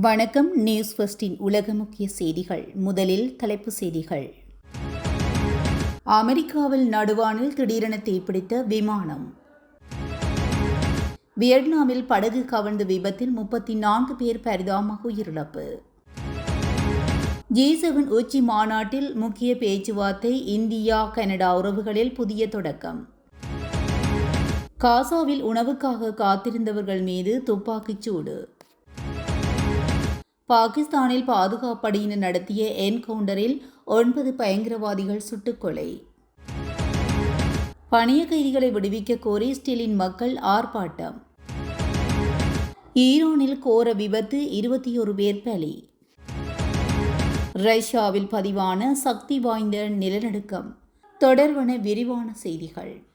வணக்கம் நியூஸ் ஃபர்ஸ்டின் உலக முக்கிய செய்திகள். முதலில் தலைப்பு செய்திகள். அமெரிக்காவில் நடுவானில் திடீரென தீப்பிடித்த விமானம். வியட்நாமில் படகு கவிழ்ந்த விபத்தில் முப்பத்தி நான்கு பேர் பரிதாபமாக உயிரிழப்பு. ஜி செவன் உச்சி மாநாட்டில் முக்கிய பேச்சுவார்த்தை இந்தியா கனடா உறவுகளில் புதிய தொடக்கம். காசாவில் உணவுக்காக காத்திருந்தவர்கள் மீது துப்பாக்கிச் சூடு. பாகிஸ்தானில் பாதுகாப்படையினர் நடத்திய என்கவுண்டரில் ஒன்பது பயங்கரவாதிகள் சுட்டுக்கொலை பணிய கைதிகளை விடுவிக்க கோரி ஸ்டீலின் மக்கள் ஆர்ப்பாட்டம். ஈரானில் கோர விபத்து இருபத்தி ஒரு பேர் பலி. ரஷ்யாவில் பதிவான சக்தி வாய்ந்த நிலநடுக்கம். தொடர்வன விரிவான செய்திகள்.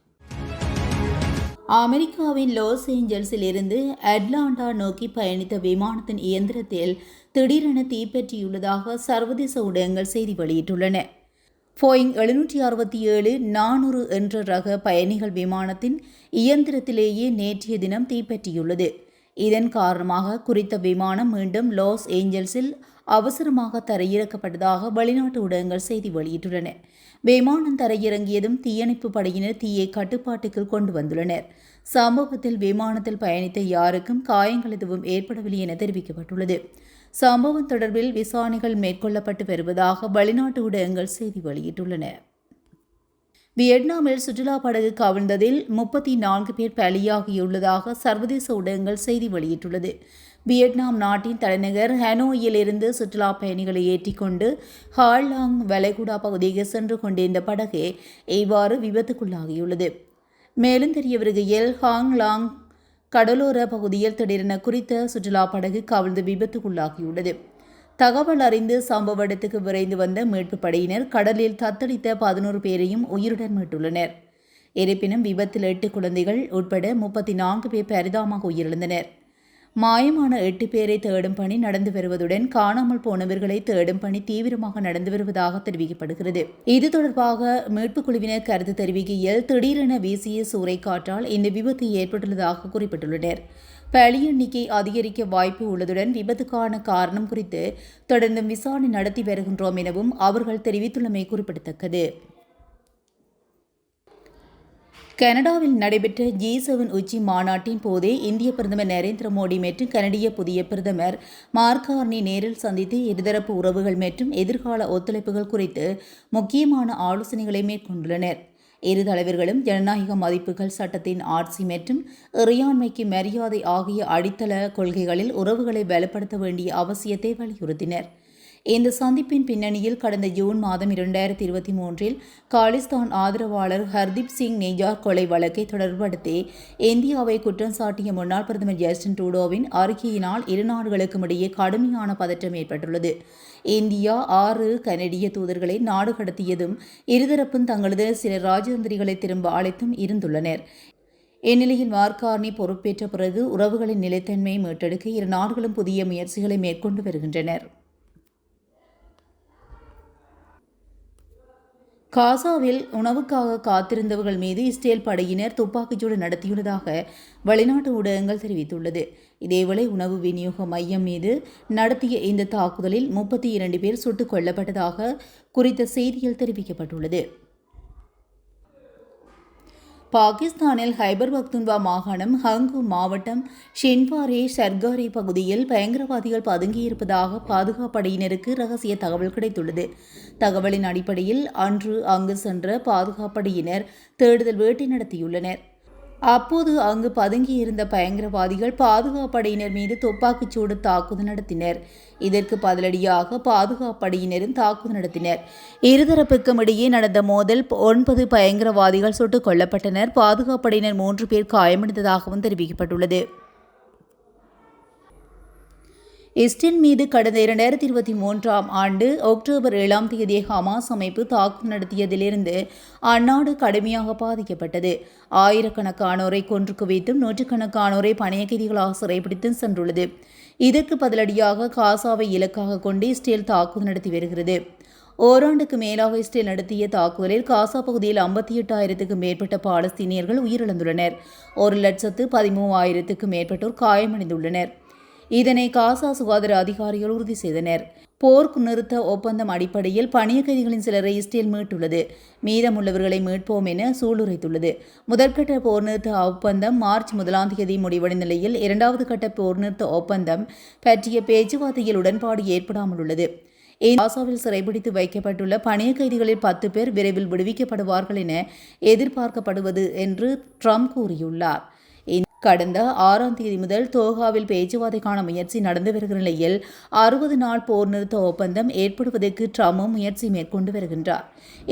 அமெரிக்காவின் லாஸ் ஏஞ்சல்ஸில் இருந்து அட்லாண்டா நோக்கி பயணித்த விமானத்தின் இயந்திரத்தில் திடீரென தீப்பற்றியுள்ளதாக சர்வதேச ஊடகங்கள் செய்தி வெளியிட்டுள்ளன. போயிங் எழுநூற்றி அறுபத்தி ஏழு நானூறு என்ற ரக பயணிகள் விமானத்தின் இயந்திரத்திலேயே நேற்றைய தினம் தீப்பற்றியுள்ளது. இதன் காரணமாக குறித்த விமானம் மீண்டும் லாஸ் ஏஞ்சல்ஸில் அவசரமாக தரையிறக்கப்பட்டதாக வெளிநாட்டு ஊடகங்கள் செய்தி வெளியிட்டுள்ளன. விமானம் தரையிறங்கியதும் தீயணைப்பு படையினர் தீயை கட்டுப்பாட்டுக்குள் கொண்டு வந்துள்ளனர். சம்பவத்தில் விமானத்தில் பயணித்த யாருக்கும் காயங்கள் எதுவும் ஏற்படவில்லை என தெரிவிக்கப்பட்டுள்ளது. சம்பவம் தொடர்பில் விசாரணைகள் மேற்கொள்ளப்பட்டு வருவதாக வெளிநாட்டு ஊடகங்கள் செய்தி வெளியிட்டுள்ளன. வியட்நாமில் சுற்றுலா படகு கவிழ்ந்ததில் முப்பத்தி நான்கு பேர் பலியாகியுள்ளதாக சர்வதேச ஊடகங்கள் செய்தி வெளியிட்டுள்ளது. வியட்நாம் நாட்டின் தலைநகர் ஹனோயிலிருந்து சுற்றுலா பயணிகளை ஏற்றிக்கொண்டு ஹாலாங் வளைகுடா பகுதிக்கு சென்று கொண்டிருந்த படகு இவ்வாறு விபத்துக்குள்ளாகியுள்ளது. மேலும் தெரிய வருகையில் ஹாங்லாங் கடலோர பகுதியில் திடீரென குறித்த சுற்றுலா படகு கவிழ்ந்து விபத்துக்குள்ளாகியுள்ளது. தகவல் அறிந்து சம்பவ இடத்துக்கு விரைந்து வந்த மீட்புப் படையினர் கடலில் தத்தளித்த பதினோரு பேரையும் உயிருடன் மீட்டுள்ளனர். இருப்பினும் விபத்தில் எட்டு குழந்தைகள் உட்பட முப்பத்தி நான்கு பேர் பரிதாமாக உயிரிழந்தனர். மாயமான எட்டு பேரை தேடும் பணி நடந்து வருவதுடன் காணாமல் போனவர்களை தேடும் பணி தீவிரமாக நடந்து வருவதாக தெரிவிக்கப்படுகிறது. இது தொடர்பாக மீட்புக் குழுவினர் கருத்து தெரிவிக்கையில் திடீரென வீசிய சூறைக்காற்றால் இந்த விபத்து ஏற்பட்டுள்ளதாக குறிப்பிட்டுள்ளனர். பலி எண்ணிக்கை அதிகரிக்க வாய்ப்பு உள்ளதுடன் விபத்துக்கான காரணம் குறித்து தொடர்ந்து விசாரணை நடத்தி வருகின்றோம் எனவும் அவர்கள் தெரிவித்துள்ளமை குறிப்பிடத்தக்கது. கனடாவில் நடைபெற்ற ஜி செவன் உச்சி மாநாட்டின் போதே இந்திய பிரதமர் நரேந்திர மோடி மற்றும் கனடிய புதிய பிரதமர் மார்கார்னி நேரில் சந்தித்து இருதரப்பு உறவுகள் மற்றும் எதிர்கால ஒத்துழைப்புகள் குறித்து முக்கியமான ஆலோசனைகளை மேற்கொண்டுள்ளனர். இரு தலைவர்களும் ஜனநாயக மதிப்புகள் சட்டத்தின் ஆட்சி மற்றும் இறையாண்மைக்கு மரியாதை ஆகிய அடித்தள கொள்கைகளில் உறவுகளை பலப்படுத்த வேண்டிய அவசியத்தை வலியுறுத்தினர். இந்த சந்திப்பின் பின்னணியில் கடந்த ஜூன் மாதம் இரண்டாயிரத்தி இருபத்தி மூன்றில் காலிஸ்தான் ஆதரவாளர் ஹர்தீப் சிங் நிஜார் கொலை வழக்கை தொடர்படுத்தி இந்தியாவை குற்றம் சாட்டிய முன்னாள் பிரதமர் ஜஸ்டின் ட்ரூடோவின் அறிக்கையினால் இரு நாடுகளுக்கும் இடையே கடுமையான பதற்றம் ஏற்பட்டுள்ளது. இந்தியா ஆறு கனடிய தூதர்களை நாடு கடத்தியதும் இருதரப்பும் தங்களது சில ராஜதந்திரிகளை திரும்ப அழைத்தும் இருந்துள்ளனர். இந்நிலையில் மார்கார்னி பொறுப்பேற்ற பிறகு உறவுகளின் நிலைத்தன்மையை மீட்டெடுக்க இரு நாடுகளும் புதிய முயற்சிகளை மேற்கொண்டு வருகின்றனர். காசாவில் உணவுக்காக காத்திருந்தவர்கள் மீது இஸ்ரேல் படையினர் துப்பாக்கிச்சூடு நடத்தியுள்ளதாக வெளிநாட்டு ஊடகங்கள் தெரிவித்துள்ளது. இதேவேளை உணவு விநியோக மையம் மீது நடத்திய இந்த தாக்குதலில் முப்பத்தி இரண்டு பேர் சுட்டுக் கொல்லப்பட்டதாக குறித்த செய்தியில் தெரிவிக்கப்பட்டுள்ளது. பாகிஸ்தானில் ஹைபர் பக்துன்வா மாகாணம் ஹங்கு மாவட்டம் ஷின்வாரே சர்காரி பகுதியில் பயங்கரவாதிகள் பதுங்கியிருப்பதாக பாதுகாப்படையினருக்கு ரகசிய தகவல் கிடைத்துள்ளது. தகவலின் அடிப்படையில் அன்று அங்கு சென்ற பாதுகாப்படையினர் தேடுதல் வேட்டை நடத்தியுள்ளனர். அப்போது அங்கு பதுங்கியிருந்த பயங்கரவாதிகள் பாதுகாப்படையினர் மீது துப்பாக்கிச்சூடு தாக்குதல் நடத்தினர். இதற்கு பதிலடியாக பாதுகாப்படையினரும் தாக்குதல் நடத்தினர். இருதரப்புக்கும் இடையே நடந்த மோதல் ஒன்பது பயங்கரவாதிகள் சுட்டுக் கொல்லப்பட்டனர். பாதுகாப்படையினர் மூன்று பேர் காயமடைந்ததாகவும் தெரிவிக்கப்பட்டுள்ளது. இஸ்ரேல் மீது கடந்த இரண்டாயிரத்தி இருபத்தி மூன்றாம் ஆண்டு அக்டோபர் ஏழாம் தேதி ஹமாஸ் அமைப்பு தாக்குதல் நடத்தியதிலிருந்து அந்நாடு கடுமையாக பாதிக்கப்பட்டது. ஆயிரக்கணக்கானோரை கொன்று குவித்தும் நூற்றுக்கணக்கானோரை பணைய கைதிகளாக சிறைப்பிடித்தும் சென்றுள்ளது. இதற்கு பதிலடியாக காசாவை இலக்காக கொண்டு இஸ்ரேல் தாக்குதல் நடத்தி வருகிறது. ஓராண்டுக்கு மேலாக இஸ்ரேல் நடத்திய தாக்குதலில் காசா பகுதியில் ஐம்பத்தி எட்டாயிரத்துக்கும் மேற்பட்ட பாலஸ்தீனியர்கள் உயிரிழந்துள்ளனர். ஒரு லட்சத்து பதிமூவாயிரத்துக்கும் மேற்பட்டோர் காயமடைந்துள்ளனர். இதனை காசா சுகாதார அதிகாரிகள் உறுதி செய்தனர். போர்க்கு நிறுத்த ஒப்பந்தம் அடிப்படையில் பணிய கைதிகளின் சிலரை இஸ்ரேல் மீட்டுள்ளது. மீதமுள்ளவர்களை மீட்போம் என சூளுரைத்துள்ளது. முதற்கட்ட போர் நிறுத்த ஒப்பந்தம் மார்ச் முதலாம் தேதி முடிவடைந்த நிலையில் இரண்டாவது கட்ட போர் நிறுத்த ஒப்பந்தம் பற்றிய பேச்சுவார்த்தையில் உடன்பாடு ஏற்படாமல் உள்ளது காசாவில் சிறைபிடித்து வைக்கப்பட்டுள்ள பணிய கைதிகளில் பத்து பேர் விரைவில் விடுவிக்கப்படுவார்கள் என எதிர்பார்க்கப்படுவது என்று ட்ரம்ப் கூறியுள்ளார். கடந்த ஆறாம் தேதி முதல் தோஹாவில் பேச்சுவார்த்தைக்கான முயற்சி நடந்து வருகிற நிலையில் அறுபது நாள் போர் நிறுத்த ஒப்பந்தம் ஏற்படுவதற்கு ட்ரம்பும் முயற்சி மேற்கொண்டு வருகின்றார்.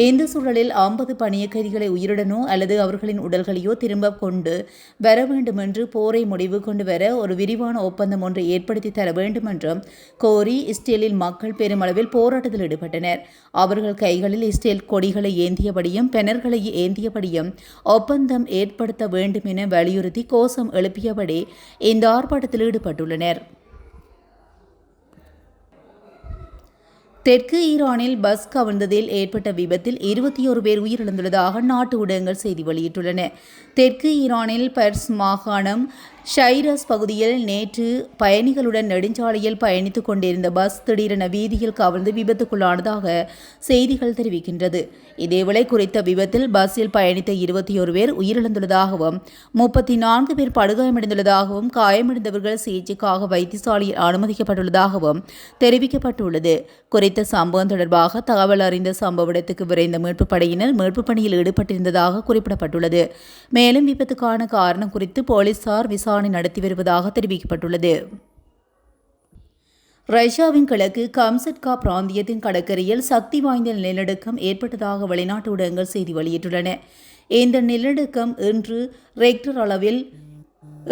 இந்த சூழலில் ஐம்பது பணிய கைதிகளை உயிருடனோ அல்லது அவர்களின் உடல்களையோ திரும்ப கொண்டு வர வேண்டும் என்று போரை முடிவு கொண்டு வர ஒரு விரிவான ஒப்பந்தம் ஒன்றை ஏற்படுத்தி தர வேண்டும் என்றும் கோரி இஸ்ரேலில் மக்கள் பெருமளவில் போராட்டத்தில் ஈடுபட்டனர். அவர்கள் கைகளில் இஸ்ரேல் கொடிகளை ஏந்தியபடியும் பெனர்களை ஏந்தியபடியும் ஒப்பந்தம் ஏற்படுத்த வேண்டும் என வலியுறுத்தி கோஷம் கோஷம் எழுப்பியபடி இந்த ஆர்ப்பாட்டத்தில் ஈடுபட்டுள்ளனர். தெற்கு ஈரானில் பஸ் கவிழ்ந்ததில் ஏற்பட்ட விபத்தில் இருபத்தி ஒரு பேர் உயிரிழந்துள்ளதாக நாட்டு ஊடகங்கள் செய்தி வெளியிட்டுள்ளன. தெற்கு ஈரானில் பர்ஸ் மாகாணம் ஷைரஸ் பகுதியில் நேற்று பயணிகளுடன் நெடுஞ்சாலையில் பயணித்துக் கொண்டிருந்த பஸ் திடீரென வீதியில் கவிழ்ந்து விபத்துக்குள்ளானதாக செய்திகள் தெரிவிக்கின்றது. இதேவேளை குறித்த விபத்தில் பஸ்ஸில் பயணித்த இருபத்தி ஒரு பேர் உயிரிழந்துள்ளதாகவும் முப்பத்தி நான்கு பேர் படுகாயமடைந்துள்ளதாகவும் காயமடைந்தவர்கள் சிகிச்சைக்காக வைத்தியசாலையில் அனுமதிக்கப்பட்டுள்ளதாகவும் தெரிவிக்கப்பட்டுள்ளது. குறித்த சம்பவம் தொடர்பாக தகவல் அறிந்த சம்பவ இடத்துக்கு விரைந்த மீட்புப் படையினர் மீட்புப் பணியில் ஈடுபட்டிருந்ததாக குறிப்பிடப்பட்டுள்ளது. மேலும் விபத்துக்கான காரணம் குறித்து போலீசார் விசாரணை நடத்தி வருவதாக தெரிவிக்கப்பட்டுள்ளது. ரஷ்யாவின் கிழக்கு கம்சட்கா பிராந்தியத்தின் கடற்கரையில் சக்தி வாய்ந்த நிலநடுக்கம் ஏற்பட்டதாக வெளிநாட்டு ஊடகங்கள் செய்தி வெளியிட்டுள்ளன. இந்த நிலநடுக்கம் இன்று ரெக்டர் அளவில்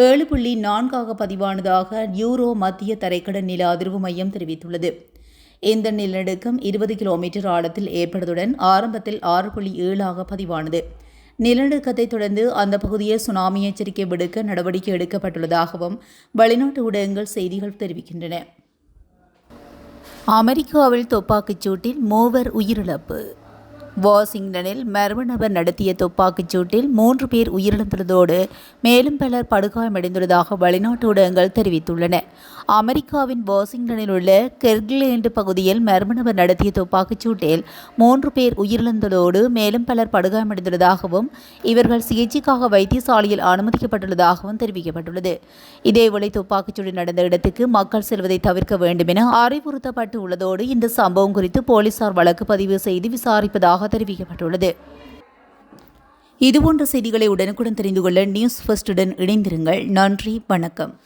ஏழு புள்ளி நான்காக பதிவானதாக யூரோ மத்திய தரைக்கடல் நில அதிர்வு மையம் தெரிவித்துள்ளது. இந்த நிலநடுக்கம் இருபது கிலோமீட்டர் ஆழத்தில் ஏற்பட்டதுடன் ஆரம்பத்தில் ஆறு புள்ளி ஏழாக பதிவானது. நிலநடுக்கத்தை தொடர்ந்து அந்த பகுதியை சுனாமி எச்சரிக்கை விடுக்க நடவடிக்கை எடுக்கப்பட்டுள்ளதாகவும் வெளிநாட்டு ஊடகங்கள் செய்திகள் தெரிவிக்கின்றன. அமெரிக்காவில் துப்பாக்கிச் சூட்டில் மூவர் உயிரிழப்பு. வாஷிங்டனில் மர்ம நபர் நடத்திய துப்பாக்கிச் சூட்டில் மூன்று பேர் உயிரிழந்துள்ளதோடு மேலும் பலர் படுகாயமடைந்துள்ளதாக வெளிநாட்டு ஊடகங்கள் தெரிவித்துள்ளன. அமெரிக்காவின் வாஷிங்டனில் உள்ள கெர்க்லேண்டு பகுதியில் மர்ம நபர் நடத்திய துப்பாக்கிச் சூட்டில் மூன்று பேர் உயிரிழந்ததோடு மேலும் பலர் படுகாயமடைந்துள்ளதாகவும் இவர்கள் சிகிச்சைக்காக வைத்தியசாலையில் அனுமதிக்கப்பட்டுள்ளதாகவும் தெரிவிக்கப்பட்டுள்ளது. இதேவேளை துப்பாக்கிச்சூடு நடந்த இடத்துக்கு மக்கள் செல்வதை தவிர்க்க வேண்டும் என அறிவுறுத்தப்பட்டு உள்ளதோடு இந்த சம்பவம் குறித்து போலீசார் வழக்கு பதிவு செய்து விசாரிப்பதாக தெரிவிக்கப்பட்டுள்ளது. இதுபோன்ற செய்திகளை உடனுக்குடன் தெரிந்து கொள்ள நியூஸ் ஃபர்ஸ்டுடன் இணைந்திருங்கள். நன்றி வணக்கம்.